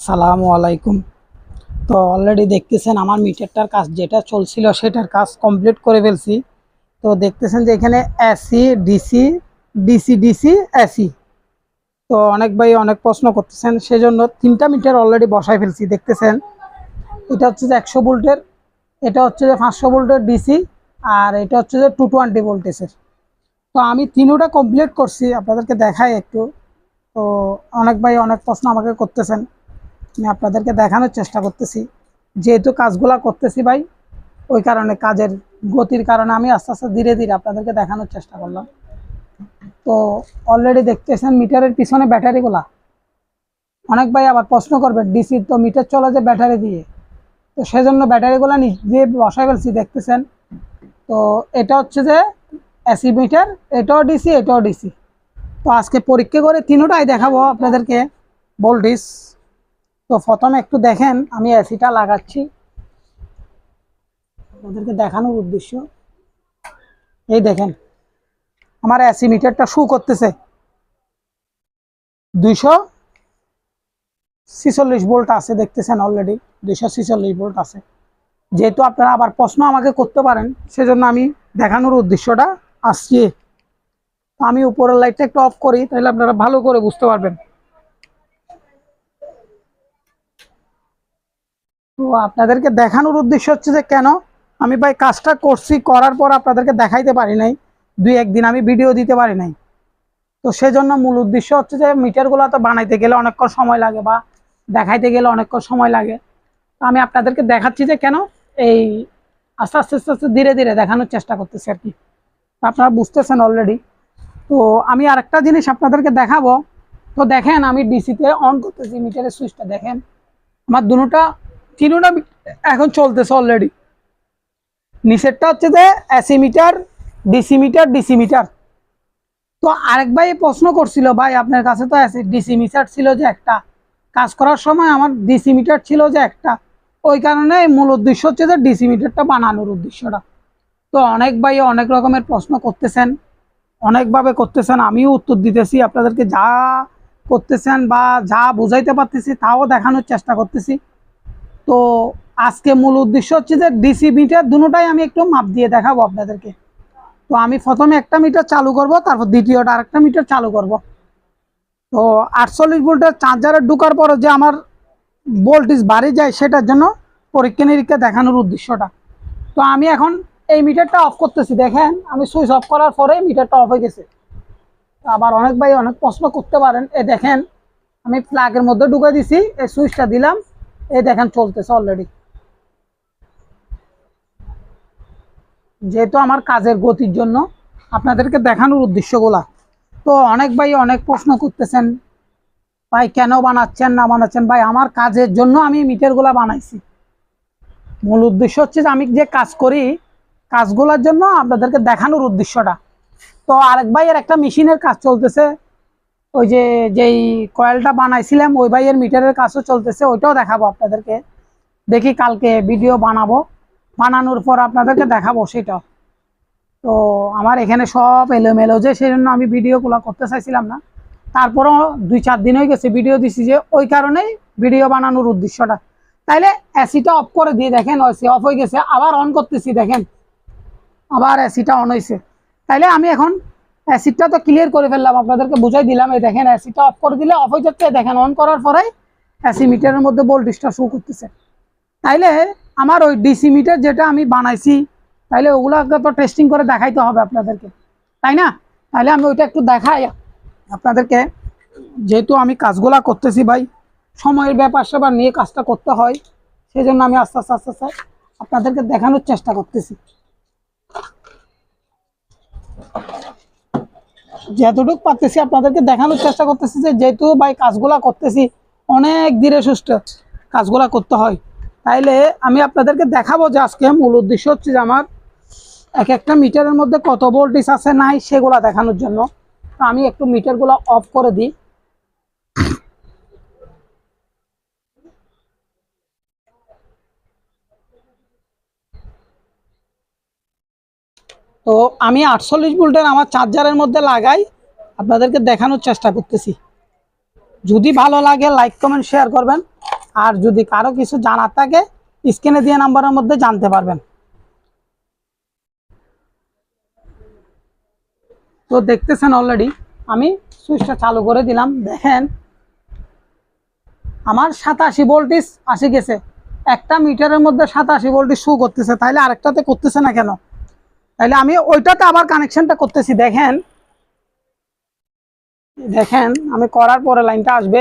আসসালামু আলাইকুম। তো অলরেডি দেখতেছেন আমার মিটারটার কাজ যেটা চলছিল সেটার কাজ কমপ্লিট করে ফেলছি। তো দেখতেছেন যে এখানে AC DC DC DC AC তো অনেক ভাই অনেক প্রশ্ন করতেছেন, সেজন্য তিনটা মিটার অলরেডি বসাই ফেলছি, দেখতেছেন? এটা হচ্ছে যে একশো ভোল্টের, এটা হচ্ছে যে পাঁচশো ভোল্টের ডিসি আর এটা হচ্ছে যে টু টোয়েন্টি ভোল্টেজের তো আমি তিনোটা কমপ্লিট করছি, আপনাদেরকে দেখাই একটু। তো অনেক ভাই অনেক প্রশ্ন আমাকে করতেছেন। আমি আপনাদেরকে দেখানোর চেষ্টা করতেছি। যেহেতু কাজগুলা করতেছি ভাই, ওই কারণে কাজের গতির কারণে আমি আস্তে আস্তে ধীরে ধীরে আপনাদেরকে দেখানোর চেষ্টা করলাম। তো অলরেডি দেখতেছেন মিটারের পিছনে ব্যাটারিগুলা। অনেক ভাই আবার প্রশ্ন করবে ডিসির তো মিটার চলে যে ব্যাটারি দিয়ে? তো সেজন্য ব্যাটারিগুলা দিয়ে বসাই ফেলছি, দেখতেছেন? তো এটা হচ্ছে যে এসি মিটার, এটাও ডিসি এটাও ডিসি। তো আজকে পরীক্ষা করে তিনোটাই দেখাবো আপনাদেরকে। ভোল্টেজ তো প্রথমে একটু দেখেন, আমি এসিটা লাগাচ্ছি। আপনাদেরকে দেখানোর উদ্দেশ্য। এই দেখেন, আমার এসি মিটারটা শু করতেছে। দুইশো ছিচল্লিশ ভোল্ট আছে, দেখতেছেন অলরেডি দুইশো ছিচল্লিশ ভোল্ট আছে। যেহেতু আপনারা আবার প্রশ্ন আমাকে করতে পারেন, সেজন্য আমি দেখানোর উদ্দেশ্যটা আসছি। আমি উপরের লাইটটা একটু অফ করি, তাহলে আপনারা ভালো করে বুঝতে পারবেন। তো আপনাদেরকে দেখানোর উদ্দেশ্য হচ্ছে যে কেন আমি ভাই কাজটা করছি, করার পর আপনাদেরকে দেখাইতে পারি নাই, দুই একদিন আমি ভিডিও দিতে পারি নাই। তো সেজন্য মূল উদ্দেশ্য হচ্ছে যে মিটারগুলো তো বানাইতে গেলে অনেকক্ষণ সময় লাগে বা দেখাইতে গেলে অনেকক্ষণ সময় লাগে। তো আমি আপনাদেরকে দেখাচ্ছি যে কেন এই আস্তে আস্তে আস্তে আস্তে, ধীরে ধীরে দেখানোর চেষ্টা করতেছি আর কি। আপনারা বুঝতেছেন অলরেডি তো আমি আরেকটা জিনিস আপনাদেরকে দেখাবো। তো দেখেন আমি ডিসিতে অন করতেছি, মিটারের সুইচটা দেখেন। আমার দুটা তিনটা এখন চলতেছে অলরেডি নিচেরটা হচ্ছে যে AC meter DC meter DC meter তো আরেক ভাই প্রশ্ন করছিল, ভাই আপনার কাছে তো এসি ডিসি মিটার ছিল যে একটা। কাজ করার সময় আমার ডিসি মিটার ছিল যে একটা। ওই কারণে মূল উদ্দেশ্য হচ্ছে যে ডিসি মিটারটা বানানোর উদ্দেশ্যটা। তো অনেক ভাই অনেক রকমের প্রশ্ন করতেছেন, অনেকভাবে করতেছেন, আমিও উত্তর দিতেছি, আপনাদেরকে যা করতেছেন বা যা বুঝাইতে পারতেছি তাও দেখানোর চেষ্টা করতেছি। তো আজকে মূল উদ্দেশ্য হচ্ছে যে ডিসি মিটার দুটোটাই আমি একটু মাপ দিয়ে দেখাবো আপনাদেরকে। তো আমি প্রথমে একটা মিটার চালু করব, তারপর দ্বিতীয়টা আরেকটা মিটার চালু করব। তো আটচল্লিশ ভোল্টের চার্জারে ঢুকার পরে যে আমার ভোল্টেজ বাড়ি যায় সেটার জন্য পরীক্ষা নিরীক্ষা দেখানোর উদ্দেশ্যটা। তো আমি এখন এই মিটারটা অফ করতেছি। দেখেন, আমি সুইচ অফ করার পরে মিটারটা অফ হয়ে গেছে। আবার অনেক ভাই অনেক প্রশ্ন করতে পারেন। এ দেখেন, আমি প্লাগের মধ্যে ঢুকে দিছি, এই সুইচটা দিলাম। এই দেখেন চলতেছে অলরেডি যেহেতু আমার কাজের গতির জন্য আপনাদেরকে দেখানোর উদ্দেশ্যগুলা। তো অনেক ভাই অনেক প্রশ্ন করতেছেন, ভাই, কেন বানাচ্ছেন, না বানাচ্ছেন? ভাই, আমার কাজের জন্য আমি মিটারগুলা বানাইছি। মূল উদ্দেশ্য হচ্ছে যে আমি যে কাজ করি, কাজগুলোর জন্য আপনাদেরকে দেখানোর উদ্দেশ্যটা। তো আরেক ভাইয়ের একটা মেশিনের কাজ চলতেছে ওই যে, যেই কয়েলটা বানাইছিলাম, ওই ভাইয়ের মিটারের কাজও চলতেছে, ওইটাও দেখাবো আপনাদেরকে। দেখি কালকে ভিডিও বানাবো। বানানোর পর আপনাদেরকে দেখাবো সেটা। তো আমার এখানে সব এলোমেলো যে সেই জন্য আমি ভিডিওগুলো করতে চাইছিলাম না। তারপরও দুই চার দিন হয়ে গেছে ভিডিও দিছি যে, ওই কারণেই ভিডিও বানানোর উদ্দেশ্যটা। তাইলে এসিটা অফ করে দিয়ে দেখেন এসি অফ হয়ে গেছে, আবার অন করতেছি, দেখেন। আবার এসিটা অন হয়েছে তাইলে আমি এখন অ্যাসিডটা তো ক্লিয়ার করে ফেললাম, আপনাদেরকে বুঝাই দিলাম। এই দেখেন অ্যাসিডটা অফ করে দিলে অফ হয়ে যাচ্ছে। দেখেন অন করার পরে অ্যাসি মিটারের মধ্যে ভোল্টেজটা শো করতেছে। তাইলে আমার ওই ডিসি মিটার যেটা আমি বানাইছি, তাইলে ওগুলোকে তো টেস্টিং করে দেখাইতে হবে আপনাদেরকে। তাই না? তাইলে আমি ওইটা একটু দেখাই আপনাদেরকে। যেহেতু আমি কাজগুলা করতেছি ভাই, সময়ের ব্যাপার স্যাপার নিয়ে কাজটা করতে হয় সেই জন্য আমি আস্তে আস্তে আস্তে আস্তে আপনাদেরকে দেখানোর চেষ্টা করতেছি। যতটুকু পারতেছি, আপনাদেরকে দেখানোর চেষ্টা করতেছি যে যেহেতু ভাই কাজগুলা করতেছি, অনেক ধীরে সুস্থ কাজগুলা করতে হয়। তাইলে আমি আপনাদেরকে দেখাবো যে আজকে মূল উদ্দেশ্য হচ্ছে যে আমার এক একটা মিটারের মধ্যে কত ভোল্টেজ আছে, নাই, সেগুলা দেখানোর জন্য। আমি একটু মিটারগুলো অফ করে দিই। তো আমি আটচল্লিশ ভোল্টের আমার চার্জারের মধ্যে লাগাই, আপনাদেরকে দেখানোর চেষ্টা করতেছি। যদি ভালো লাগে লাইক কমেন্ট শেয়ার করবেন। আর যদি কারও কিছু জানার থাকে স্ক্রিনে দিয়ে নাম্বারের মধ্যে জানতে পারবেন। তো দেখতেছেন অলরেডি আমি সুইচটা চালু করে দিলাম। দেখেন, আমার সাতাশি ভোল্টেজ আসে গেছে। একটা মিটারের মধ্যে সাতাশি ভোল্টেজ শু করতেছে। তাইলে আরেকটাতে করতেছে না কেন? তাইলে আমি ওইটাতে আবার কানেকশনটা করতেছি দেখেন। দেখেন আমি করার পরে লাইনটা আসবে।